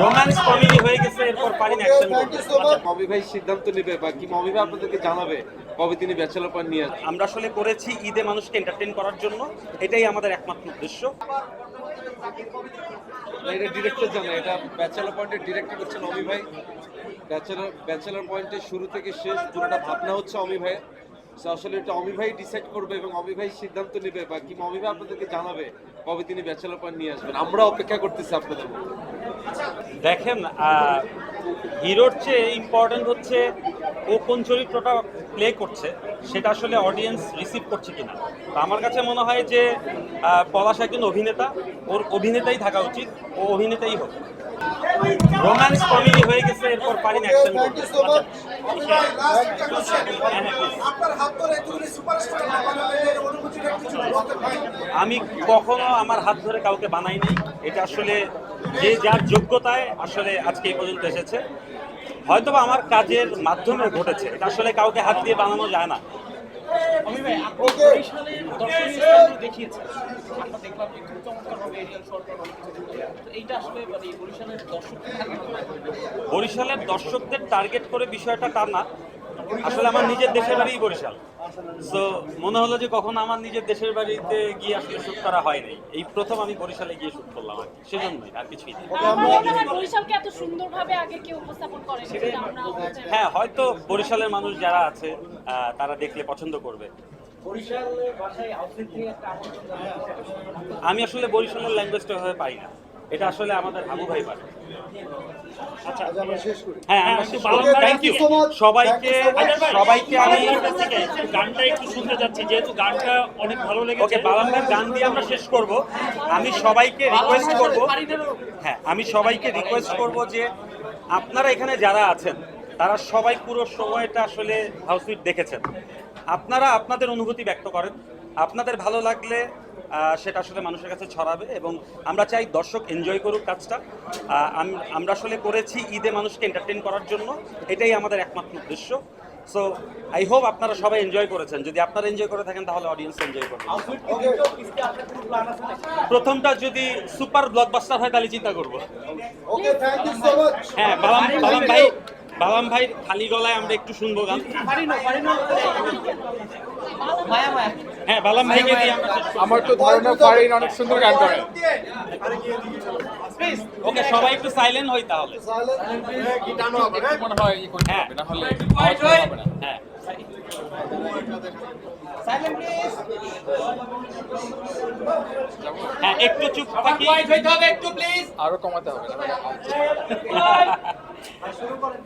Romance comedy হয়ে গেছে এরপর পারিন অ্যাকশন মবি ভাই সিদ্ধান্ত নেবে বা কি মবি ভাই আপনাদেরকে জানাবে? কবে তিনি ব্যাচেলর পয়েন্ট নিয়ে আমরা আসলে করেছি ঈদে মানুষকে এন্টারটেইন করার জন্য এটাই আমাদের একমাত্র উদ্দেশ্য। এটা ডিরেক্টর জানে এটা ব্যাচেলর পয়েন্টের ডিরেক্টর হচ্ছেন অমি ভাই। ব্যাচেলর ব্যাচেলর পয়েন্টের শুরু থেকে শেষ পুরোটা ভাবনা হচ্ছে অমি ভাইয়ের। So আসলে এটা অমি ভাই ডিসাইড করবে এবং অমি ভাই সিদ্ধান্ত নেবে বা কি অমি ভাই আপনাদেরকে জানাবে কবে তিনি ব্যাচেলর পয়েন্ট নিয়ে আসবেন। আমরা অপেক্ষা করতেছি আপনাদের দেখেন আহ, হিরোর চেয়ে ইম্পর্টেন্ট হচ্ছে ও কোন চরিত্রটা প্লে করছে সেটা আসলে অডিয়েন্স রিসিভ করছে কিনা। তো আমার কাছে মনে হয় যে পলাশ একজন অভিনেতা ওর অভিনেতাই থাকা উচিত ও অভিনেতাই হোক। রোম্যান্স কমেডি হয়ে গেছে এরপর পারিন অ্যাকশন আপনার হাত ধরে এতগুলি সুপারস্টার বানালেন এর অনুভূতিটা কিছু বলতে পারেন আমি কখনো আমার হাত ধরে কাউকে বানাইনি। এটা আসলে যে যার যোগ্যতায় আসলে আজকে এই পর্যন্ত এসেছে। হয়তোবা আমার কাজের মাধ্যমে ঘটেছে। এটা আসলে কাউকে হাত দিয়ে বানানো যায় না। মানে বরিশালের দর্শকদের টার্গেট করে বিষয়টা তা না। আসলে আমার নিজের দেশের বাড়িই বরিশাল। সো মনে হলো যে কখনো আমার নিজের দেশের বাড়িতে গিয়ে আসলে শুট করা হয়নি এই প্রথম আমি বরিশালে গিয়ে শুট করলাম আর কি। সেজন্যই আর কিছুই না। আমার হয় বরিশালকে এত সুন্দরভাবে আগে কেউ উপস্থাপন করে সেটা আমরা হচ্ছে হ্যাঁ হয়তো বরিশালের মানুষ যারা আছে তারা দেখলে পছন্দ করবে। আমি আসলে বরিশালের ল্যাঙ্গুয়েজটা হয়ে পারি না। এটা আসলে আমাদের হাবু ভাই পারে হ্যাঁ আমরা শেষ করি। Thank you. সবাইকে সবাইকে আমি গানটা একটু শুনতে যাচ্ছি যেহেতু গানটা অনেক ভালো ওকে লেগেছে বালাম গান দিয়ে আমরা শেষ করব। আমি সবাইকে রিকোয়েস্ট করব হ্যাঁ আমি সবাইকে রিকোয়েস্ট করব যে আপনারা এখানে যারা আছেন তারা সবাই পুরো সময়টা আসলে হাউসউইট দেখেছেন। আপনারা আপনাদের অনুভূতি ব্যক্ত করেন। আপনাদের ভালো লাগলে সেটা আসলে মানুষের কাছে ছড়াবে এবং আমরা চাই দর্শক এনজয় করুক কাজটা। আমরা আসলে করেছি ঈদে মানুষকে এন্টারটেন করার জন্য। এটাই আমাদের একমাত্র উদ্দেশ্য। সো আই হোপ আপনারা সবাই এনজয় করেছেন। যদি আপনারা এনজয় করে থাকেন তাহলে অডিয়েন্স এনজয় করবে প্রথমটা যদি সুপার ব্লকবাস্টার হয় তাহলে চিন্তা করব। হ্যাঁ বালাম বালাম ভাই বালাম ভাই খালি গলায় আমরা একটু শুনব গান। হ্যাঁ বালাম ভাইকে দিয়ে আমরা তো ধারণা ফারিন অনেক সুন্দর গান করে। ওকে সবাই একটু সাইলেন্ট হই তাহলে। হয় হ্যাঁ। একটু চুপ থাকি। আরও কমাতে হবে না